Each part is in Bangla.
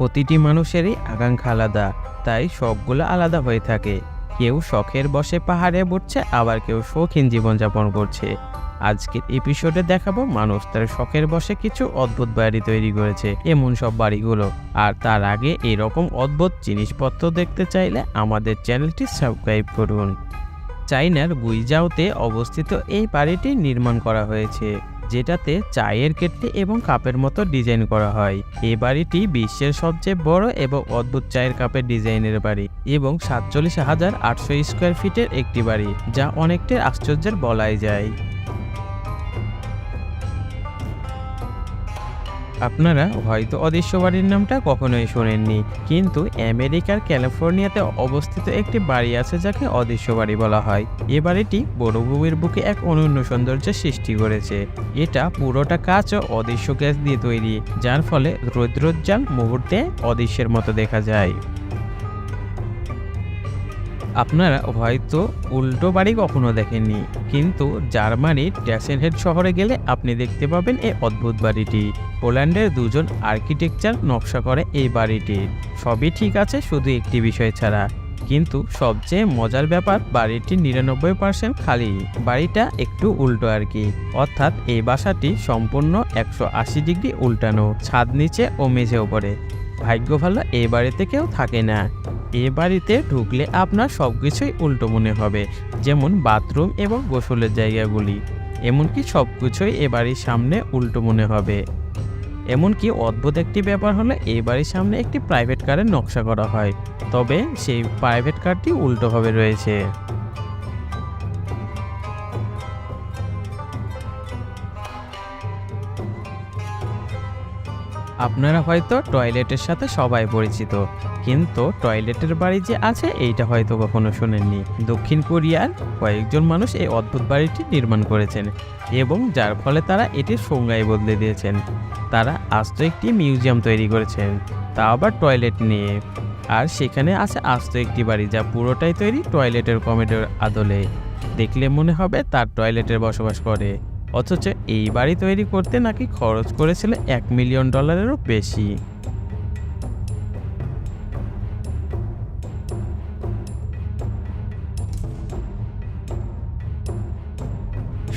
প্রতিটি মানুষেরই আকাঙ্ক্ষা আলাদা, তাই সবগুলো আলাদা হয়ে থাকে। কেউ শখের বসে পাহাড়ে উঠছে আবার কেউ শৌখিন জীবনযাপন করছে। আজকের এপিসোডে দেখাবো মানুষ তার শখের বসে কিছু অদ্ভুত বাড়ি তৈরি করেছে, এমন সব বাড়িগুলো। আর তার আগে এরকম অদ্ভুত জিনিসপত্র দেখতে চাইলে আমাদের চ্যানেলটি সাবস্ক্রাইব করুন। চাইনার গুইজাওতে অবস্থিত এই বাড়িটি নির্মাণ করা হয়েছে। যেটাতে চায়ের কেটলি এবং কাপের মতো ডিজাইন করা হয়। এই বাড়িটি বিশ্বের সবচেয়ে বড় এবং অদ্ভুত চায়ের কাপের ডিজাইনের বাড়ি এবং সাতচল্লিশ হাজার আটশো স্কোয়ার ফিটের একটি বাড়ি, যা অনেকটাই আশ্চর্যের বলাই যায়। আপনারা হয়তো অদৃশ্য বাড়ির নামটা কখনোই শোনেননি, কিন্তু আমেরিকার ক্যালিফোর্নিয়াতে অবস্থিত একটি বাড়ি আছে যাকে অদৃশ্য বাড়ি বলা হয়। এ বাড়িটি বড়ভূমির বুকে এক অনন্য সৌন্দর্যের সৃষ্টি করেছে। এটা পুরোটা কাঁচ ও অদৃশ্য গ্যাস দিয়ে তৈরি, যার ফলে রৌদ্রোজ্জ্বল মুহূর্তে অদৃশ্যের মতো দেখা যায়। আপনারা হয়তো উল্টো বাড়ি কখনো দেখেননি, কিন্তু জার্মানির ড্যাসেনহেড শহরে গেলে আপনি দেখতে পাবেন এই অদ্ভুত বাড়িটি। পোল্যান্ডের দুজন আর্কিটেকচার নকশা করে এই বাড়িটির সবই ঠিক আছে, শুধু একটি বিষয় ছাড়া। কিন্তু সবচেয়ে মজার ব্যাপার, বাড়িটি নিরানব্বই পার্সেন্ট খালি। বাড়িটা একটু উল্টো আর কি। অর্থাৎ এই বাসাটি সম্পূর্ণ একশো আশি ডিগ্রি উল্টানো, ছাদ নিচে ও মেঝে ওপরে। ভাগ্য ভালো এই বাড়িতে কেউ থাকে না। এ বাড়িতে ঢুকলে আপনার সব কিছুই উল্টো মনে হবে, যেমন বাথরুম এবং গোসলের জায়গাগুলি। এমনকি সব কিছুই এ বাড়ির সামনে উল্টো মনে হবে। এমনকি অদ্ভুত একটি ব্যাপার হলো, এ বাড়ির সামনে একটি প্রাইভেট কারের নকশা করা হয়, তবে সেই প্রাইভেট কারটি উল্টোভাবে রয়েছে। আপনারা হয়তো টয়লেটের সাথে সবাই পরিচিত, কিন্তু টয়লেটের বাড়ি যে আছে, এইটা হয়তো কখনো শোনেননি। দক্ষিণ কোরিয়ার কয়েকজন মানুষ এই অদ্ভুত বাড়িটি নির্মাণ করেছেন এবং যার ফলে তারা এটির সংজ্ঞায় বদলে দিয়েছেন। তারা আস্ত একটি মিউজিয়াম তৈরি করেছেন, তা আবার টয়লেট নিয়ে। আর সেখানে আছে আস্ত একটি বাড়ি, যা পুরোটাই তৈরি টয়লেটের কমেডের আদলে। দেখলে মনে হবে তার টয়লেটের বসবাস করে। অথচ এই বাড়ি তৈরি করতে নাকি খরচ করেছিল এক মিলিয়ন ডলারেরও বেশি।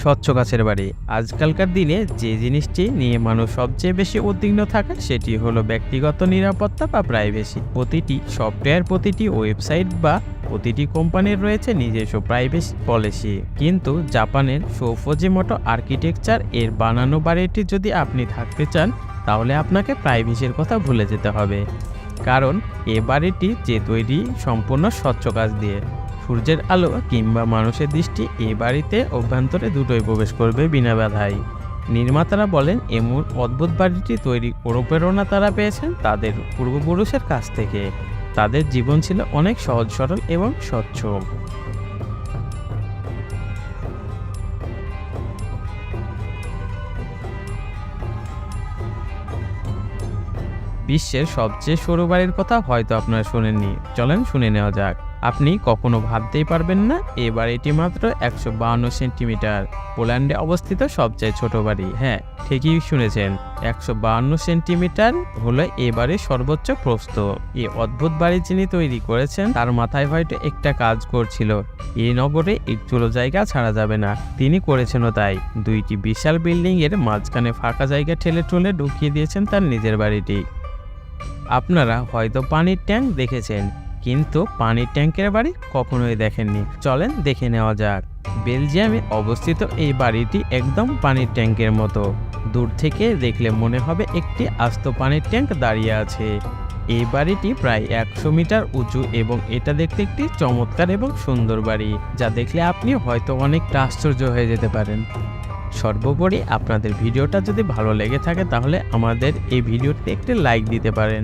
স্বচ্ছ গাছের বাড়ি। আজকালকার দিনে যে জিনিসটি নিয়ে মানুষ সবচেয়ে বেশি উদ্বিগ্ন থাকে সেটি হলো ব্যক্তিগত নিরাপত্তা বা প্রাইভেসি প্রতিটি সফটওয়্যার প্রতিটি ওয়েবসাইট বা প্রতিটি কোম্পানির রয়েছে নিজস্ব প্রাইভেসি পলিসি কিন্তু জাপানের সৌফজিমোটো আর্কিটেকচার এর বানানো বাড়িটি যদি আপনি থাকতে চান, তাহলে আপনাকে প্রাইভেসির কথা ভুলে যেতে হবে। কারণ এ বাড়িটি যে তৈরি সম্পূর্ণ স্বচ্ছ কাজ দিয়ে। সূর্যের আলো কিংবা মানুষের দৃষ্টি এ বাড়িতে অভ্যন্তরে দুটোই প্রবেশ করবে বিনা বাধায়। নির্মাতারা বলেন, এমন অদ্ভুত বাড়িটি তৈরি অনুপ্রেরণা তারা পেয়েছেন তাদের পূর্বপুরুষের কাছ থেকে। তাদের জীবন ছিল অনেক সহজ, সরল এবং স্বচ্ছ। বিশ্বের সবচেয়ে সরু বাড়ির কথা হয়তো আপনারা শুনেননি। চলেন শুনে নেওয়া যাক। আপনি কখনো ভাবতেই পারবেন না এই বাড়িটি মাত্র একশো সেন্টিমিটার। পোল্যান্ডে অবস্থিত সবচেয়ে ছোট বাড়ি। হ্যাঁ ঠিকই শুনেছেন। একশো সেন্টিমিটার হলো এ বাড়ির সর্বোচ্চ প্রস্থ। এই অদ্ভুত বাড়ি যিনি তৈরি করেছেন, তার মাথায় হয়তো একটা কাজ করছিল। এই নগরে একচুলো জায়গা ছাড়া যাবে না। তিনি করেছেনও তাই। দুইটি বিশাল বিল্ডিং এর মাঝখানে ফাঁকা জায়গা ঠেলে ঠুলে ঢুকিয়ে দিয়েছেন তার নিজের বাড়িটি। আপনারা হয়তো পানির ট্যাঙ্ক দেখেছেন, কিন্তু পানির ট্যাঙ্কের বাড়ি কখনোই দেখেননি। চলেন দেখে নেওয়া যাক। বেলজিয়ামে অবস্থিত এই বাড়িটি একদম পানির ট্যাঙ্কের মতো। দূর থেকে দেখলে মনে হবে একটি আস্ত পানির ট্যাঙ্ক দাঁড়িয়ে আছে। এই বাড়িটি প্রায় একশো মিটার উঁচু এবং এটা দেখতে একটি চমৎকার এবং সুন্দর বাড়ি, যা দেখলে আপনি হয়তো অনেকটা আশ্চর্য হয়ে যেতে পারেন। সর্বোপরি আপনাদের ভিডিওটা যদি ভালো লেগে থাকে তাহলে আমাদের এই ভিডিওতে একটি লাইক দিতে পারেন।